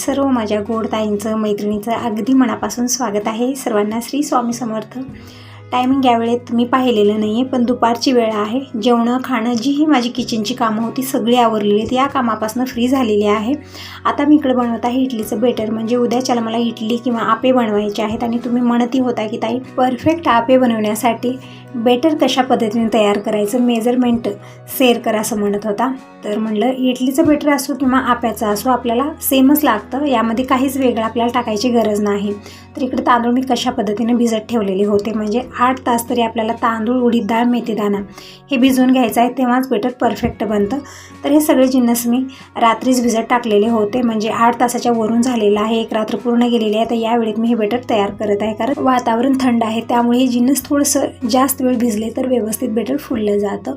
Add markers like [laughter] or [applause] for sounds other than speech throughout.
सर्व माझ्या गोड ताईंचं मैत्रिणीचं अगदी मनापासून स्वागत आहे सर्वांना श्री स्वामी समर्थ. टायमिंग यावेळेत तुम्ही मी पाहिलेलं नाही आहे पण दुपारची वेळ आहे. जेवणं खाणं जी ही माझी किचनची कामं होती सगळी आवरलेली आहेत. या कामापासून फ्री झालेली आहे. आता मी इकडे बनवत आहे इडलीचं बेटर म्हणजे उद्याच्याला मला इडली किंवा आपे बनवायचे आहेत आणि तुम्ही म्हणतही होता की ताई परफेक्ट आपे बनवण्यासाठी बेटर कशा पद्धतीने तयार करायचं मेजरमेंट शेअर करा असं म्हणत होता. तर म्हणलं इडलीचं बेटर असो किंवा आप्याचं असो आपल्याला सेमच लागतं. यामध्ये काहीच वेगळं आपल्याला टाकायची गरज नाही. तर इकडे तांदूळ मी कशा पद्धतीने भिजत ठेवलेले होते म्हणजे आठ तास तरी आपल्याला तांदूळ उडीद डाळ मेथीदाणा हे भिजवून घ्यायचं आहे तेव्हाच बेटर परफेक्ट बनतं. तर हे सगळे जिन्नस मी रात्रीच भिजत टाकलेले होते म्हणजे आठ तासाच्या वरून झालेलं आहे एक रात्र पूर्ण गेलेली आहे. तर या वेळेत मी हे बेटर तयार करत आहे कारण वातावरण थंड आहे त्यामुळे हे जिन्नस थोडंसं जास्त वेळ भिजले तर व्यवस्थित बेटर फुललं जातं.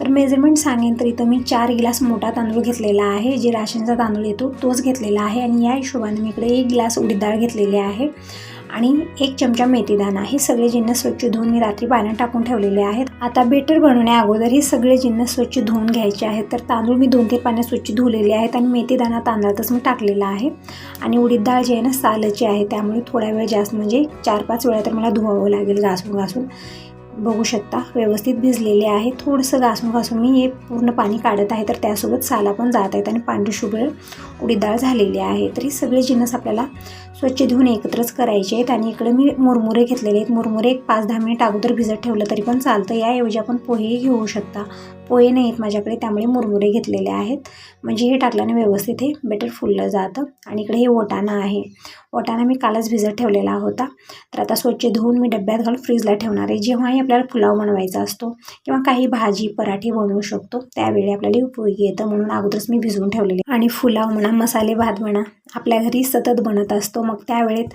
तर मेजरमेंट सांगेन तर इथं मी चार गिलास मोठा तांदूळ घेतलेला आहे. जे राशनचा तांदूळ येतो तोच घेतलेला आहे आणि या हिशोबाने मी इकडे एक ग्लास उडीद डाळ घेतलेली आहे. आणि एक चमचा मेथीदाणा हे सगळे जिन्नस स्वच्छ धुवून मी रात्री पाण्यात टाकून ठेवलेले आहेत. आता बेटर बनवण्या अगोदर हे सगळे जिन्नस स्वच्छ धुवून घ्यायचे आहेत. तर तांदूळ मी दोन तीन पाण्यात स्वच्छ धुवलेले आहेत आणि मेथीदाणा तांदळातच मी टाकलेला आहे. आणि उडीद डाळ जी आहे ना सालची आहे. त्यामुळे थोडा वेळ जास्त म्हणजे चार पाच वेळा तर मला धुवावं लागेल घासून घासून. बघू शकता. व्यवस्थित भिजलेले आहे. थोडंसं घासून घासून मी हे पूर्ण पाणी काढत आहे. तर त्यासोबत साला पण जात आहेत आणि पांढरी शुभ्र उडीद डाळ झालेली आहे. तर हे सगळे जिन्नस आपल्याला स्वच्छ धुवून एकत्रच करायचे आहेत आणि इकडे मी मुरमुरे घेतलेले आहेत. मुरमुरे एक पाच दहा मिनिट अगोदर भिजत ठेवलं तरी पण चालतं. याऐवजी आपण पोहेही घेऊ शकता. पोहे नाही आहेत माझ्याकडे त्यामुळे मुरमुरे घेतलेले आहेत. म्हणजे हे टाकल्याने व्यवस्थित हे बेटर फुललं जातं. आणि इकडे हे ओटाणा आहे. ओटाणा मी कालच भिजत ठेवलेला होता. तर आता स्वच्छ धुवून मी डब्यात घालून फ्रीजला ठेवणार आहे. जेव्हाही आपल्याला पुलाव बनवायचा असतो किंवा काही भाजी पराठे बनवू शकतो त्यावेळी आपल्याला उपयोगी येतं. म्हणून अगोदरच मी भिजवून ठेवलेले. आणि पुलाव म्हणा मसाले भात म्हणा आपल्या घरी सतत बनत असतो. मग त्यावेळेत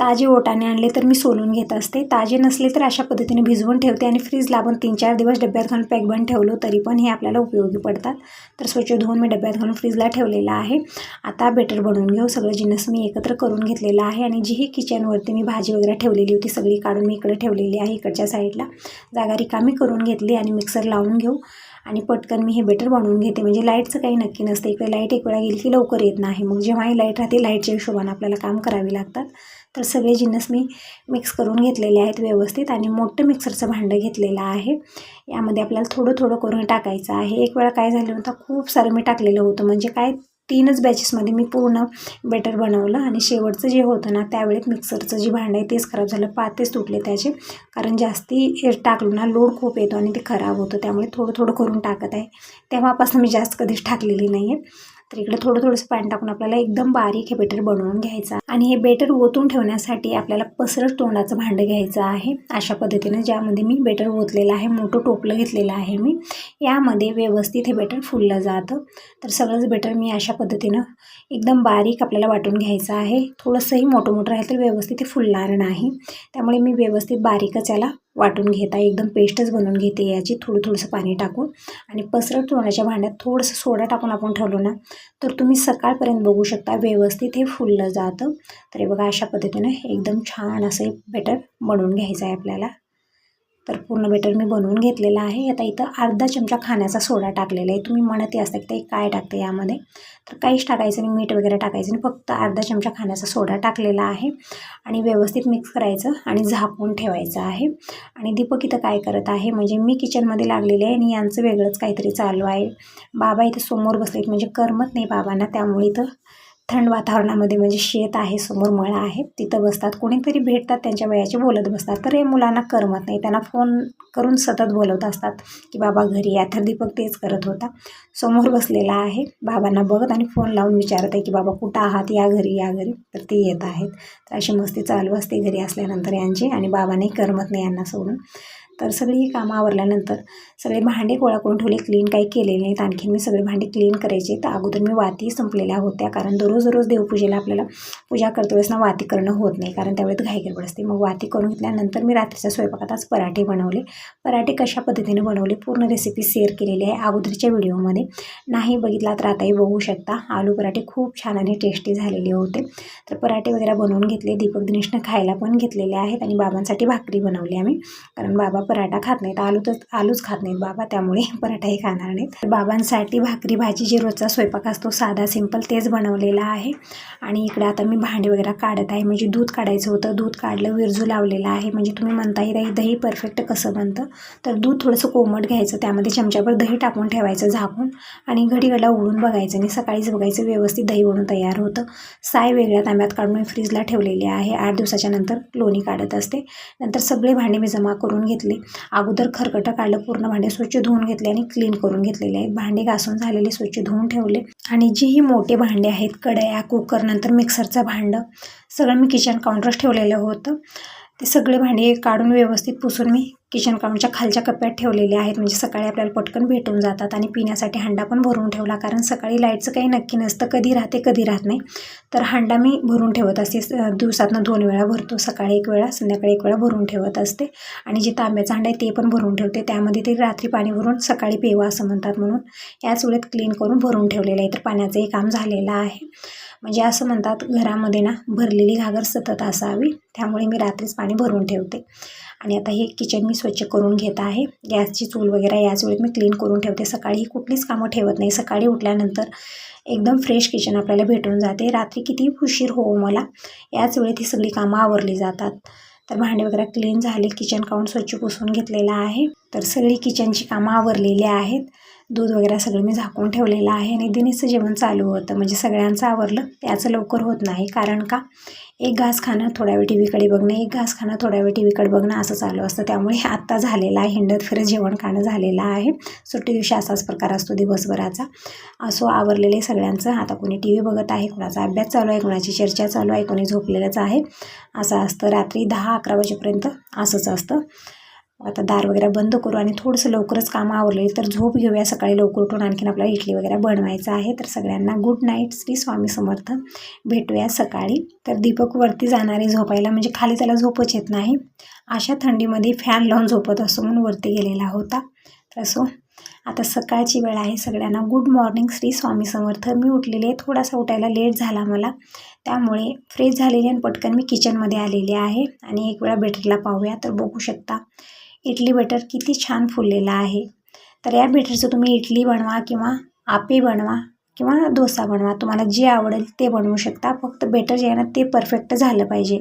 ताजे ओटाने आणले तर मी सोलून घेत असते. ताजे नसले तर अशा पद्धतीने भिजवून ठेवते आणि फ्रीजला आपण तीन चार दिवस डब्यात घालून पॅक बन ठेवलो तरी पण हे आपल्याला उपयोगी पडतात. तर स्वच्छ धुवून मी डब्यात घालून फ्रीजला ठेवलेला आहे. आता बेटर बनवून घेऊ. सगळं जिन्नस मी एकत्र करून घेतलेलं आहे आणि जी ही किचनवरती मी भाजी वगैरे ठेवलेली होती सगळी काढून मी इकडे ठेवलेली आहे इकडच्या साईडला जागा रिकामी करून घेतली आणि मिक्सर लावून घेऊ. आणि पटकन मी हे बेटर बनवून घेते. म्हणजे लाईटचं काही नक्की नसतं. इकडे लाइट एक वेळा गेली की लवकर येत नाही. मग जेव्हाही लाइट राहते लाईटच्या हिशोबाने आपल्याला काम करावे लागतात. तर सगळे जिन्नस मी मिक्स करून घेतलेले आहेत व्यवस्थित आणि मोठं मिक्सरचं भांडं घेतलेलं आहे. यामध्ये आपल्याला थोडं थोडं करून टाकायचं आहे. एक वेळा काय झालं होतं खूप सारं मी टाकलेलं होतं. म्हणजे काय तीनच बॅचेसमध्ये मी पूर्ण बेटर बनवलं आणि शेवटचं जे होतं ना त्यावेळेत मिक्सरचं जे भांडं आहे तेच खराब झालं. पातेच तुटले त्याचे. कारण जास्ती टाकलो ना लोड खूप येतो आणि ते खराब होतं. त्यामुळे थोडं थोडं करून टाकत आहे. तेव्हापासून मी जास्त कधीच टाकलेली नाही आहे तर इकडे थोडं थोडंसं पाणी टाकून आपल्याला एकदम बारीक हे बेटर बनवून घ्यायचं आणि हे बेटर ओतून ठेवण्यासाठी आपल्याला पसरट तोंडाचं भांडं घ्यायचं आहे. अशा पद्धतीनं ज्यामध्ये मी बेटर ओतलेलं आहे मोठं टोपलं घेतलेलं आहे मी यामध्ये व्यवस्थित हे बेटर फुललं जातं. तर सगळंच बेटर मी अशा पद्धतीनं एकदम बारीक आपल्याला वाटून घ्यायचं आहे. थोडंसंही मोठं मोठं राहील तर व्यवस्थित हे फुलणार नाही. त्यामुळे मी व्यवस्थित बारीकच याला वाटून घेता एकदम पेस्टच बनवून घेते याची. थोडं थोडंसं पाणी टाकून. आणि पसरट तोंडाच्या भांड्यात थोडंसं सोडा टाकून आपण ठेवलो ना तर तुम्ही सकाळपर्यंत बघू शकता व्यवस्थित हे फुललं जातं. तर हे बघा अशा पद्धतीनं एकदम छान असं बेटर बनवून घ्यायचं आहे आपल्याला. तर पूर्ण बेटर मी बनवून घेतलेलं आहे. आता इथं अर्धा चमचा खाण्याचा सोडा टाकलेला आहे. तुम्ही म्हणते असता की ते काय टाकते यामध्ये. तर काहीच टाकायचं नाही मीठ वगैरे टाकायचं नाही. फक्त अर्धा चमचा खाण्याचा सोडा टाकलेला आहे आणि व्यवस्थित मिक्स करायचं आणि झाकून ठेवायचं आहे. आणि दीपक इथं काय करत आहे म्हणजे मी किचनमध्ये लागलेले आहे आणि यांचं वेगळंच काहीतरी चालू आहे. बाबा इथं समोर बसलेत म्हणजे करमत नाही बाबांना. त्यामुळे इथं थंड वातावरणामध्ये म्हणजे शेत आहे समोर मळा आहे तिथं बसतात. कोणीतरी भेटतात त्यांच्या वयाचे बोलत बसतात. तर हे मुलांना करमत नाही. त्यांना फोन करून सतत बोलवत असतात की बाबा घरी या. तर दीपक तेच करत होता. समोर बसलेला आहे. बाबांना बघत आणि फोन लावून विचारत आहे की बाबा कुठं आहात? या घरी या घरी. तर ते येत आहेत. तर अशी मस्ती चालू असते घरी असल्यानंतर यांची आणि बाबांनाही करमत नाही यांना सोडून. तर सगळी ही कामं आवरल्यानंतर सगळे भांडे गोळा करून ठेवले क्लीन काही केलेले नाहीत. आणखीन मी सगळे भांडे क्लीन करायचे. तर अगोदर मी वाती संपलेल्या होत्या. कारण दररोज दररोज देवपूजेला आपल्याला पूजा करतो वेळेस ना वाती करणं होत नाही. कारण त्यावेळेस घाई गडबड असते. मग वाती करून घेतल्यानंतर मी रात्रीच्या स्वयंपाकात आज पराठे बनवले. पराठे कशा पद्धतीने बनवले? पूर्ण रेसिपी शेअर केलेली आहे अगोदरच्या व्हिडिओमध्ये. नाही बघितला तर आताही बघू शकता. आलू पराठे खूप छान आणि टेस्टी झालेले होते. तर पराठे वगैरे बनवून घेतले. दीपक दिनेशनं खायला पण घेतलेले आहेत आणि बाबांसाठी भाकरी बनवली आम्ही. कारण बाबा पराठा खात नाहीत. आलू तर आलूच खात नाहीत बाबा त्यामुळे [laughs] पराठाही खाणार नाहीत. तर बाबांसाठी भाकरी भाजी जे रोजचा स्वयंपाक असतो साधा सिंपल तेच बनवलेला आहे. आणि इकडे आता मी भांडी वगैरे काढत आहे. म्हणजे दूध काढायचं होतं. दूध काढलं विरजू लावलेलं आहे. म्हणजे तुम्ही म्हणता येईल दही परफेक्ट कसं बनतं? तर दूध थोडंसं कोमट घ्यायचं. त्यामध्ये चमच्याभर दही टाकून ठेवायचं झाकून. आणि घडीघडा उघडून बघायचं. आणि सकाळीच बघायचं व्यवस्थित दही बनून तयार होतं. साय वेगळ्या तांब्यात काढून मी फ्रीजला ठेवलेली आहे. आठ दिवसाच्या नंतर लोणी काढत असते. नंतर सगळे भांडे मी जमा करून घेतले अगोदर खरकटं काढलं पूर्ण भांडे स्वच्छ धुवून घेतले आणि क्लीन करून घेतलेले. आहेत भांडे घासून झालेले स्वच्छ धुवून ठेवले. आणि जीही मोठे भांडे आहेत कढया कुकर नंतर मिक्सरचं भांडं सगळं मी किचन काउंटरच ठेवलेलं होतं. ते सगळे भांडे काढून व्यवस्थित पुसून मी किचन काउंटच्या खालच्या कप्प्यात ठेवलेले आहेत. म्हणजे सकाळी आपल्याला पटकन भेटून जातात आणि पिण्यासाठी हांडा पण भरून ठेवला. कारण सकाळी लाईटचं काही नक्की नसतं. कधी राहते कधी राहत नाही. तर हांडा मी भरून ठेवत असते. दिवसातनं दोन वेळा भरतो. सकाळी एक वेळा संध्याकाळी एक वेळा भरून ठेवत असते. आणि जे तांब्याचा हांडा आहे ते पण भरून ठेवते. त्यामध्ये ते रात्री पाणी भरून सकाळी पेवा असं म्हणतात म्हणून. याच वेळेत क्लीन करून भरून ठेवलेलं आहे. तर पाण्याचंही काम झालेलं आहे. म्हणजे असं म्हणतात घरामध्ये ना भरलेली घागर सतत असावी त्यामुळे मी रात्रीच पाणी भरून ठेवते. आणि आता हे किचन मी स्वच्छ करून घेत आहे. गॅसची चूल वगैरे याच वेळेत मी क्लीन करून ठेवते. सकाळी कुठलीच कामं ठेवत नाही. सकाळी उठल्यानंतर एकदम फ्रेश किचन आपल्याला भेटून जाते. रात्री किती उशीर हो मला याच वेळेत ही सगळी कामं आवरली जातात. तर भांडे वगैरे क्लीन झाले. किचन काउंट स्वच्छ पुसून घेतलेलं आहे. तर सगळी किचनची कामं आवरलेली आहेत. दूध वगैरे सगळं मी झाकून ठेवलेलं आहे आणि दिनीचं जेवण चालू होतं. म्हणजे सगळ्यांचं आवरलं त्याचं लवकर होत नाही. कारण का? एक घास खाणं थोड्या वेळ टी व्हीकडे बघणं एक घास खाणं थोड्या वेळ टी व्हीकडे बघणं असं चालू असतं. त्यामुळे आत्ता झालेलं आहे. हिंडत फिरत जेवण खाणं झालेलं आहे. सुट्टी दिवशी असाच प्रकार असतो दिवसभराचा. असो आवरलेले सगळ्यांचं. आता कोणी टी व्ही बघत आहे कोणाचा अभ्यास चालू आहे कोणाची चर्चा चालू आहे कोणी झोपलेलंच आहे. असं असतं. रात्री दहा अकरा वाजेपर्यंत असंच असतं. आता दार वगैरे बंद करू आणि थोडंसं लवकरच कामं आवरले तर झोप घेऊया. सकाळी लवकर उठून आणखीन आपल्याला इडली वगैरे बनवायचं आहे. तर सगळ्यांना गुड नाईट श्री स्वामी समर्थ. भेटूया सकाळी. तर दीपक वरती जाणारे झोपायला म्हणजे खाली त्याला झोपच येत नाही. अशा थंडीमध्ये फॅन लावून झोपत असो म्हणून वरती गेलेला होता. तर असो आता सकाळची वेळ आहे. सगळ्यांना गुड मॉर्निंग श्री स्वामी समर्थ. मी उठलेले आहे. थोडासा उठायला लेट झाला मला. त्यामुळे फ्रेश झालेली आणि पटकन मी किचनमध्ये आलेली आहे. आणि एक वेळा बेटरला पाहूया. तर बघू शकता इडली बटर किती छान फुललेलं आहे. तर या बेटरचं तुम्ही इडली बनवा किंवा आपे बनवा किंवा डोसा बनवा. तुम्हाला जे आवडेल ते बनवू शकता. फक्त बेटर जे आहे ना ते परफेक्ट झालं पाहिजे.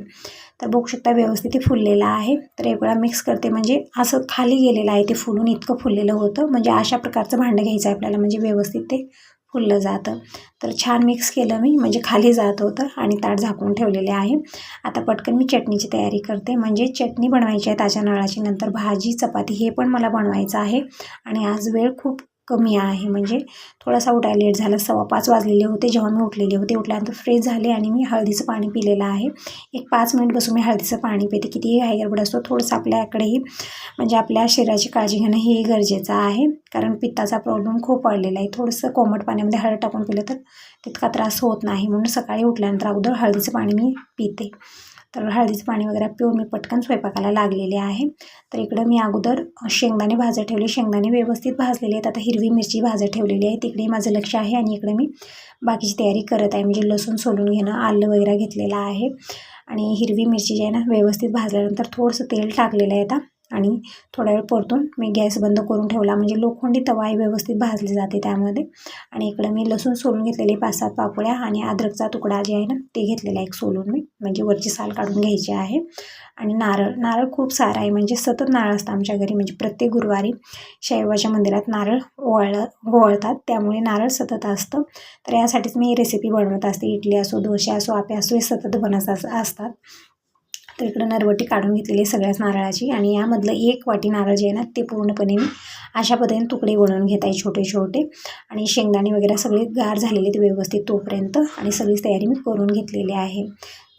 तर बघू शकता व्यवस्थित ते फुललेलं आहे. तर एक वेळा मिक्स करते. म्हणजे असं खाली गेलेलं आहे ते फुलून इतकं फुललेलं होतं. म्हणजे अशा प्रकारचं भांडं घ्यायचं आहे आपल्याला. म्हणजे व्यवस्थित ते फुललं जातं. तर छान मिक्स केलं मी म्हणजे खाली जात होतं आणि ताट झाकून ठेवलेले आहे. आता पटकन मी चटणीची तयारी करते. म्हणजे चटणी बनवायची आहे ताज्या नळाची नंतर भाजी चपाती हे पण मला बनवायचं आहे. आणि आज वेळ खूप कमी आहे. म्हणजे थोडासा उठायला लेट झाला. सव्वा पाच वाजलेले होते. जेव्हा मी उठलेले होते उठल्यानंतर फ्रेश झाले आणि मी हळदीचं पाणी पिलेलं आहे. एक पाच मिनिट बसून मी हळदीचं पाणी पिते. कितीही घाई गडबड असतो थोडंसं आपल्याकडेही म्हणजे आपल्या शरीराची काळजी घेणं हे गरजेचं आहे. कारण पित्ताचा प्रॉब्लेम खूप वाढलेला आहे. थोडंसं कोमट पाण्यामध्ये हळद टाकून पिलं तर तितका त्रास होत नाही. म्हणून सकाळी उठल्यानंतर अगोदर हळदीचं पाणी मी पिते. तर हळदीचं पाणी वगैरे पिऊन मी पटकन स्वयंपाकाला लागलेले आहे. तर इकडं मी अगोदर शेंगदाणे भाजत ठेवले. शेंगदाणे व्यवस्थित भाजलेले आहेत. आता हिरवी मिरची भाजत ठेवलेली आहे. तिकडे माझं लक्ष आहे आणि इकडे मी बाकीची तयारी करत आहे. म्हणजे लसूण सोलून घेणं आलं वगैरे घेतलेलं आहे. आणि हिरवी मिरची जी आहे ना व्यवस्थित भाजल्यानंतर थोडंसं तेल टाकलेलं आहे आता. आणि थोडा वेळ परतून मी गॅस बंद करून ठेवला. म्हणजे लोखंडी तवाही व्यवस्थित भाजली जाते त्यामध्ये. आणि इकडं मी लसूण सोलून घेतलेली पाच सात पापड्या आणि अद्रकचा तुकडा जे आहे ना ते घेतलेला एक सोलून मी. म्हणजे वरची साल काढून घ्यायची आहे. आणि नारळ नारळ खूप सारा आहे. म्हणजे सतत नारळ असतं आमच्या घरी. म्हणजे प्रत्येक गुरुवारी शैवाच्या मंदिरात नारळ ओळ ओवाळतात. त्यामुळे नारळ सतत असतं. तर यासाठीच मी रेसिपी बनवत असते. इडली असो डोसे असो आपे असो हे सतत बनत असतात. तर इकडं नरवटी काढून घेतलेली सगळ्याच नारळाची आणि यामधलं एक वाटी नारळ जे आहे ना ते पूर्णपणे मी अशा पद्धतीने तुकडे बनवून घेत आहे छोटे छोटे. आणि शेंगदाणे वगैरे सगळे गार झालेले ते व्यवस्थित तोपर्यंत आणि सगळीच तयारी मी करून घेतलेली आहे.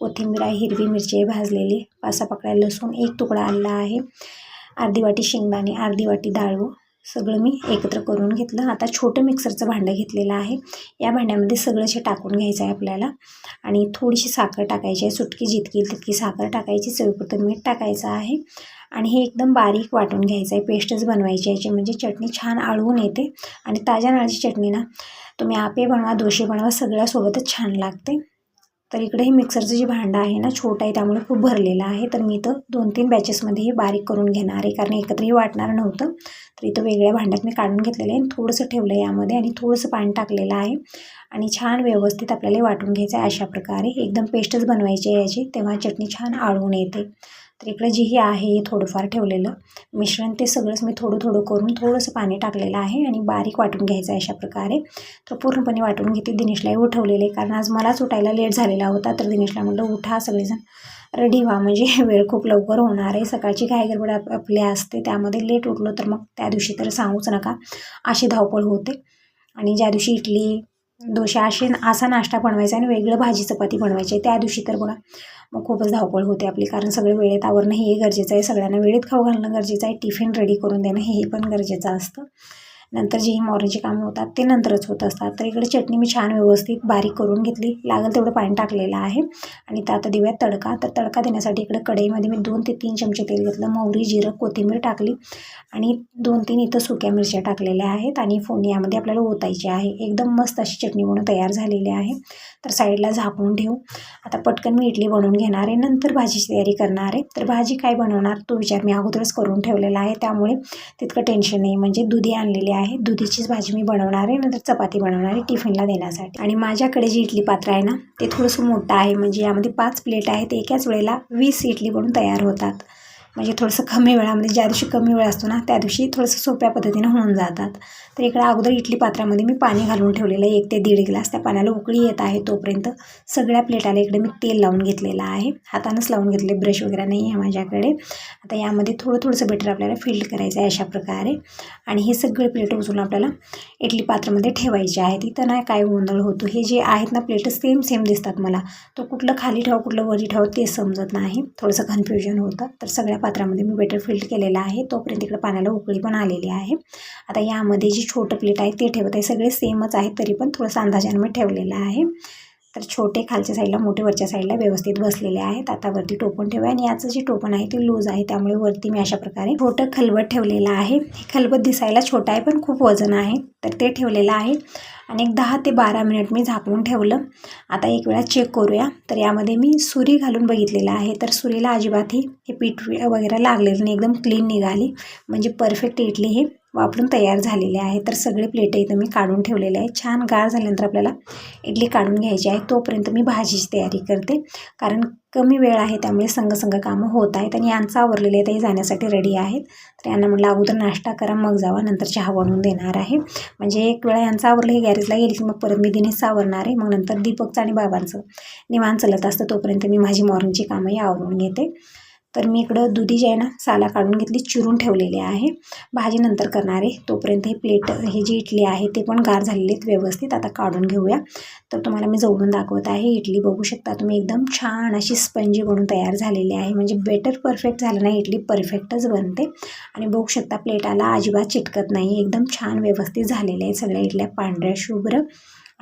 कोथिंबीर आहे हिरवी मिरची आहे भाजलेली पासा पकड्या लसूण एक तुकडा आलेला आहे. अर्धी वाटी शेंगदाणे अर्धी वाटी डाळू सगळं मी एकत्र करून घेतलं. आता छोटं मिक्सरचं भांडं घेतलेलं आहे. या भांड्यामध्ये सगळं असे टाकून घ्यायचं आहे आपल्याला आणि थोडीशी साखर टाकायची आहे. सुटकी जितकी तितकी साखर टाकायची. चवीपुरतं मीठ टाकायचं आहे. आणि हे एकदम बारीक वाटून घ्यायचं आहे. पेस्टच बनवायची याची म्हणजे चटणी छान आळवून येते. आणि ताज्या नाळाची चटणी ना तुम्ही आपे बनवा दोशे बनवा सगळ्यासोबतच छान लागते. तर इकडे हे मिक्सरचं जे भांडं आहे ना छोटं आहे त्यामुळे खूप भरलेलं आहे. तर मी इथं दोन तीन बॅचेसमध्ये हे बारीक करून घेणार आहे कारण एकत्रही वाटणार नव्हतं. तर इथं वेगळ्या भांड्यात मी काढून घेतलेलं आहे आणि थोडंसं ठेवलं आहे यामध्ये आणि थोडंसं पाणी टाकलेलं आहे. आणि छान व्यवस्थित आपल्याला वाटून घ्यायचं आहे अशा प्रकारे. एकदम पेस्टच बनवायची आहे याची तेव्हा चटणी छान आळून येते. तर इकडे जे आहे हे थोडंफार ठेवलेलं. मिश्रण ते सगळंच मी थोडं थोडं करून थोडंसं पाणी टाकलेलं आहे आणि बारीक वाटून घ्यायचं आहे अशा प्रकारे. तर पूर्णपणे वाटून घेते दिनेशलाही उठवलेले कारण आज मलाच उठायला लेट झालेला होता. तर दिनेशला म्हटलं उठा सगळेजण. रेडी व्हा म्हणजे [laughs] वेळ खूप लवकर होणार आहे. सकाळची काय गडबड आप आपली असते त्यामध्ये लेट उठलो तर मग त्या दिवशी तर सांगूच नका. अशी धावपळ होते. आणि ज्या दिवशी इडली दोशा असे असा नाश्ता बनवायचा आणि वेगळं भाजी चपाती बनवायची. त्या दिवशी तर बघा मग खूपच धावपळ होते आपली कारण सगळे वेळेत आवरणं हे गरजेचं आहे. सगळ्यांना वेळेत खाऊ घालणं गरजेचं आहे. टिफिन रेडी करून देणं हे पण गरजेचं असतं. नंतर जी ही मॉर्निंगची कामं होतात ते नंतरच होत असतात. तर इकडे चटणी मी छान व्यवस्थित बारीक करून घेतली. लागेल तेवढं पाणी टाकलेलं आहे. आणि त्यात दिव्यात तडका. तर तडका देण्यासाठी इकडे कढईमध्ये मी दोन ते तीन चमचे तेल घेतलं. मोहरी जिरं कोथिंबीर टाकली. आणि दोन तीन इथं सुक्या मिरच्या टाकलेल्या आहेत. आणि फोडणी यामध्ये आपल्याला ओतायची आहे. एकदम मस्त अशी चटणी म्हणून तयार झालेली आहे. तर साईडला झाकून ठेवू. आता पटकन मी इडली बनवून घेणार आहे. नंतर भाजीची तयारी करणार आहे. तर भाजी काय बनवणार तो विचार मी अगोदरच करून ठेवलेला आहे. त्यामुळे तितकं टेन्शन नाही. म्हणजे दुधी आणलेली आहे. दुधीचीच भाजी मी बनवणार आहे नंतर चपाती बनवणार आहे टिफिनला देण्यासाठी. आणि माझ्याकडे जी इडली पात्र आहे ना ते थोडंसं मोठं आहे. म्हणजे यामध्ये पाच प्लेट आहेत. एकाच वेळेला वीस इडली बनून तयार होतात. म्हणजे थोडंसं कमी वेळामध्ये ज्या दिवशी कमी वेळ असतो ना त्या दिवशी थोडंसं सोप्या पद्धतीनं होऊन जातात. तर इकडं अगोदर इडली पात्रामध्ये मी पाणी घालून ठेवलेलं आहे एक ते दीड ग्लास. त्या पाण्याला उकळी येत आहे तोपर्यंत सगळ्या प्लेटाला इकडे मी तेल लावून घेतलेलं आहे. हातानंच लावून घेतले ब्रश वगैरे नाही आहे माझ्याकडे. आता यामध्ये थोडं थोडंसं बेटर आपल्याला फिल्ड करायचं आहे अशा प्रकारे. आणि हे सगळे प्लेट उचलून आपल्याला इडली पात्रामध्ये ठेवायचे आहेत इथं नाही काय गोंधळ होतो हे जे आहेत ना प्लेट सेम सेम दिसतात मला. तो कुठलं खाली ठेवा कुठलं वरी ठेवा ते समजत नाही. थोडंसं कन्फ्युजन होतं. तर सगळ्या पात्रामध्ये मी बेटर फिल्ड केलेला आहे. तोपर्यंत इकडे पाण्याला उकळी पण आलेली आहे. आता यामध्ये जी छोटं प्लेट आहे ते ठेवत आहे. सगळे सेमच आहेत तरी पण थोडंसं अंदाजाने मी ठेवलेलं आहे. तर छोटे खालच्या साईडला मोठे वरच्या साईडला व्यवस्थित बसलेले आहेत. आता वरती टोपण ठेवा आणि याचं जे टोपण आहे ते लूज आहे. त्यामुळे वरती मी अशा प्रकारे छोटं खलबत ठेवलेलं आहे. हे खलबत दिसायला छोटं आहे पण खूप वजन आहे. तर ते ठेवलेलं आहे. आणि एक दहा ते बारा मिनिट मी झाकून ठेवलं. आता एक वेळा चेक करूया. तर यामध्ये मी सुरी घालून बघितलेलं आहे. तर सुरीला अजिबातही हे पीठ वगैरे लागलेलं नाही. एकदम क्लीन निघाली. म्हणजे परफेक्ट इडली हे. वापरून तयार झालेले आहे. तर सगळे प्लेट इथं मी काढून ठेवलेले आहे छान गार झाल्यानंतर आपल्याला इडली काढून घ्यायची आहे. तोपर्यंत मी भाजीची तयारी करते. कारण कमी वेळ आहे त्यामुळे संघसंघ कामं होत आहेत आणि यांचं आवरलेले आहे ते जाण्यासाठी रेडी आहेत. तर यांना म्हटलं अगोदर नाश्ता करा मग जावा नंतर चहा बनवून देणार आहे. म्हणजे एक वेळा यांचं आवरलं हे गॅरेजला गेली की मग परत मी दिनेशचं आवरणार आहे. मग नंतर दीपकचं आणि बाबांचं निवान चालत असतं. तोपर्यंत मी माझी मॉर्निंगची कामंही आवरून घेते. तर मी इकडं दुधी जे आहे ना साला काढून घेतली चिरून ठेवलेली आहे. भाजी नंतर करणार आहे. तोपर्यंत हे प्लेट हे जी इडली आहे ते पण गार झालेली आहेत व्यवस्थित. आता काढून घेऊया. तर तुम्हाला मी जवळून दाखवत आहे. इडली बघू शकता तुम्ही एकदम छान अशी स्पंजी बनून तयार झालेली आहे. म्हणजे बेटर परफेक्ट झालं नाही इडली परफेक्टच बनते. आणि बघू शकता प्लेटाला अजिबात चिटकत नाही. एकदम छान व्यवस्थित झालेले आहे सगळ्या इडल्या पांढऱ्या शुभ्र.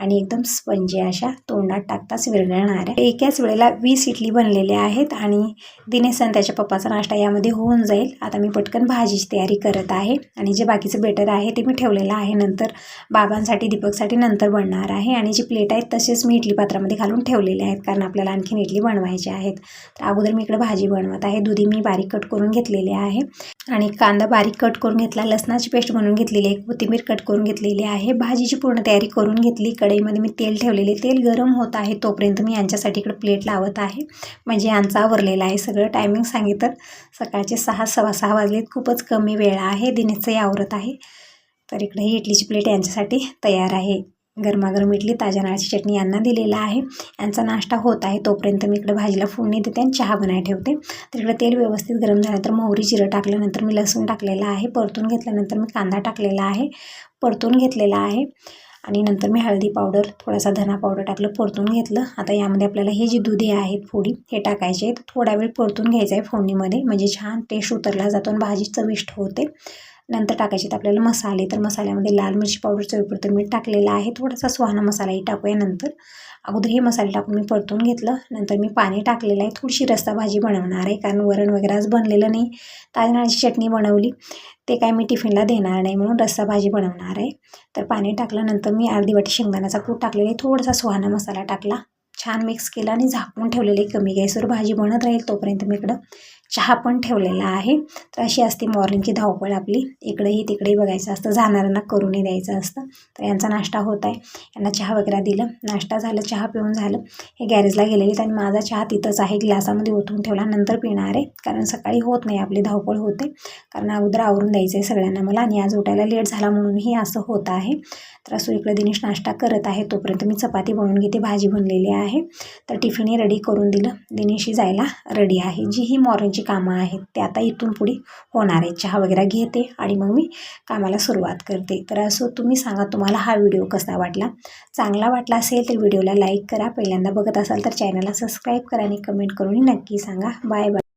आणि एकदम स्पंजी अशा तोंडात टाकताच विरघळणाऱ्या एकाच वेळेला वीस इडली बनलेल्या आहेत आणि दिनेश आणि त्याच्या पप्पाचा नाश्ता यामध्ये होऊन जाईल. आता मी पटकन भाजीची तयारी करत आहे आणि जे बाकीचं बेटर आहे ते मी ठेवलेलं आहे. नंतर बाबांसाठी दीपकसाठी नंतर बनणार आहे आणि जी प्लेट आहेत तसेच मी इडली पात्रामध्ये घालून ठेवलेले आहेत कारण आपल्याला आणखीन इडली बनवायची आहेत. तर अगोदर मी इकडे भाजी बनवत आहे. दुधी मी बारीक कट करून घेतलेली आहे आणि कांदा बारीक कट करून घेतला लसणाची पेस्ट बनवून घेतलेली आहे कोथिंबीर कट करून घेतलेली आहे. भाजीची पूर्ण तयारी करून घेतली कढईमध्ये मी तेल ठेवलेले. तेल गरम होत आहे तोपर्यंत मी यांच्यासाठी इकडं प्लेट लावत आहे. म्हणजे यांचा आवरलेला आहे सगळं. टायमिंग सांगितलं. सकाळचे सहा सव्वा सहा वाजलेत. खूपच कमी वेळ आहे. दिनेचंही आवरत आहे. तर इकडे ही इडलीची प्लेट यांच्यासाठी तयार आहे. गरमागरम इडली ताज्या नाळाची चटणी यांना दिलेला आहे. यांचा नाश्ता होत आहे तोपर्यंत मी इकडे भाजीला फोडणी देते आणि चहा बनाय ठेवते. तर इकडे तेल व्यवस्थित गरम झाल्यानंतर मोहरी जिरं टाकल्यानंतर मी लसूण टाकलेलं आहे. परतून घेतल्यानंतर मी कांदा टाकलेला आहे. परतून घेतलेला आहे. आणि नंतर मी हळदी पावडर थोडासा धना पावडर टाकलं परतून घेतलं. आता यामध्ये आपल्याला हे जी दुधे आहेत फोडी हे टाकायचे आहेत. थोडा वेळ परतून घ्यायचं आहे फोडणीमध्ये. म्हणजे छान टेस्ट उतरला जातो आणि भाजी चविष्ट होते. नंतर टाकायचे आहेत आपल्याला मसाले. तर मसाल्यामध्ये लाल मिरची पावडर चवीपुरतं मीठ टाकलेलं आहे. थोडासा सुहाना मसालाही टाकूया नंतर. अगोदर हे मसाले टाकून मी परतून घेतलं. नंतर मी पाणी टाकलेलं आहे. थोडीशी रस्सा भाजी बनवणार आहे कारण वरण वगैरे आज बनलेलं नाही. ताजनाची चटणी बनवली. ते काय मी टिफिनला देणार नाही म्हणून रस्सा भाजी बनवणार आहे. तर पाणी टाकल्यानंतर मी अर्धी वाटी शेंगदाण्याचा कूट टाकलेला आहे. थोडासा सुहाना मसाला टाकला. छान मिक्स केला आणि झाकून ठेवलेले कमी गॅसवर भाजी बनत राहील तोपर्यंत मी इकडं चहा पण ठेवलेला आहे. तर अशी असते मॉर्निंगची धावपळ आपली. इकडेही तिकडेही बघायचं असतं. जाणाऱ्यांना करूनही द्यायचं असतं. तर यांचा नाश्ता होत आहे. यांना चहा वगैरे दिलं. नाश्ता झालं चहा पिऊन झालं. हे गॅरेजला गेलेले आणि माझा चहा तिथंच आहे. ग्लासामध्ये ओतून ठेवला. नंतर पिणार आहे. कारण सकाळी होत नाही. आपली धावपळ होते. कारण अगोदर आवरून द्यायचं आहे सगळ्यांना मला. आणि आज उठायला लेट झाला म्हणूनही असं होत आहे. तर असो इकडे दिनेश नाश्ता करत आहे. तोपर्यंत मी चपाती बनवून घेते. भाजी बनलेली आहे. तर टिफिनही रेडी करून दिलं. दिनेशही जायला रेडी आहे. जी ही मॉर्निंगची जी कामं आहेत ते आता इथून पुढे होणार आहे. चहा वगैरे घेते आणि मग मी कामाला सुरुवात करते. तर असं तुम्ही सांगा तुम्हाला हा व्हिडिओ कसा वाटला? चांगला वाटला असेल तर व्हिडिओला लाईक करा. पहिल्यांदा बघत असाल तर चॅनलला सबस्क्राईब करा आणि कमेंट करून नक्की सांगा. Bye bye.